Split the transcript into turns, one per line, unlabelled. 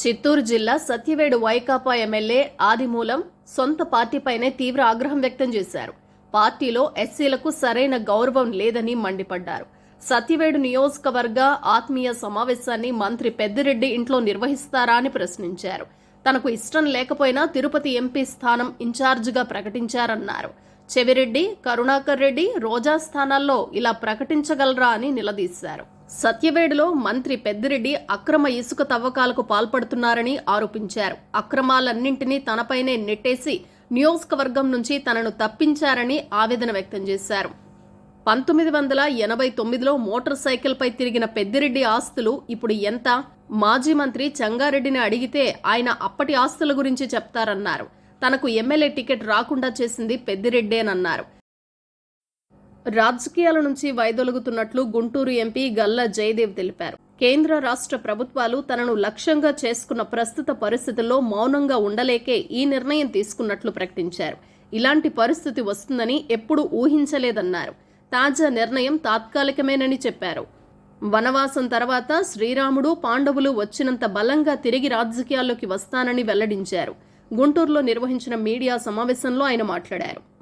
చిత్తూరు జిల్లా సత్యవేడు వైకాపా ఎమ్మెల్యే ఆదిమూలం సొంత పార్టీపైనే తీవ్ర ఆగ్రహం వ్యక్తం చేశారు. పార్టీలో ఎస్సీలకు సరైన గౌరవం లేదని మండిపడ్డారు. సత్యవేడు నియోజకవర్గ ఆత్మీయ సమావేశాన్ని మంత్రి పెద్దిరెడ్డి ఇంట్లో నిర్వహిస్తారా అని ప్రశ్నించారు. తనకు ఇష్టం లేకపోయినా తిరుపతి ఎంపీ స్థానం ఇన్ఛార్జిగా ప్రకటించారన్నారు. చెవిరెడ్డి కరుణాకర్ రెడ్డి రోజా స్థానాల్లో ఇలా ప్రకటించగలరా అని నిలదీశారు. సత్యవేడులో మంత్రి పెద్దిరెడ్డి అక్రమ ఇసుక తవ్వకాలకు పాల్పడుతున్నారని ఆరోపించారు. అక్రమాలన్నింటినీ తనపైనే నెట్టేసి నియోజకవర్గం నుంచి తనను తప్పించారని ఆవేదన వ్యక్తం చేశారు. పంతొమ్మిది వందల ఎనభై తొమ్మిదిలో మోటార్ సైకిల్పై తిరిగిన పెద్దిరెడ్డి ఆస్తులు ఇప్పుడు ఎంత? మాజీ మంత్రి చంగారెడ్డిని అడిగితే ఆయన అప్పటి ఆస్తుల గురించి చెప్తారన్నారు. తనకు ఎమ్మెల్యే టికెట్ రాకుండా చేసింది పెద్దిరెడ్డేనన్నారు. రాజకీయాల నుంచి వైదొలుగుతున్నట్లు గుంటూరు ఎంపీ గల్లా జయదేవ్ తెలిపారు. కేంద్ర రాష్ట్ర ప్రభుత్వాలు తనను లక్ష్యంగా చేసుకున్న ప్రస్తుత పరిస్థితుల్లో మౌనంగా ఉండలేకే ఈ నిర్ణయం తీసుకున్నట్లు ప్రకటించారు. ఇలాంటి పరిస్థితి వస్తుందని ఎప్పుడూ ఊహించలేదన్నారు. తాజా నిర్ణయం తాత్కాలికమేనని చెప్పారు. వనవాసం తర్వాత శ్రీరాముడు పాండవులు వచ్చినంత బలంగా తిరిగి రాజకీయాల్లోకి వస్తానని వెల్లడించారు. గుంటూరులో నిర్వహించిన మీడియా సమావేశంలో ఆయన మాట్లాడారు.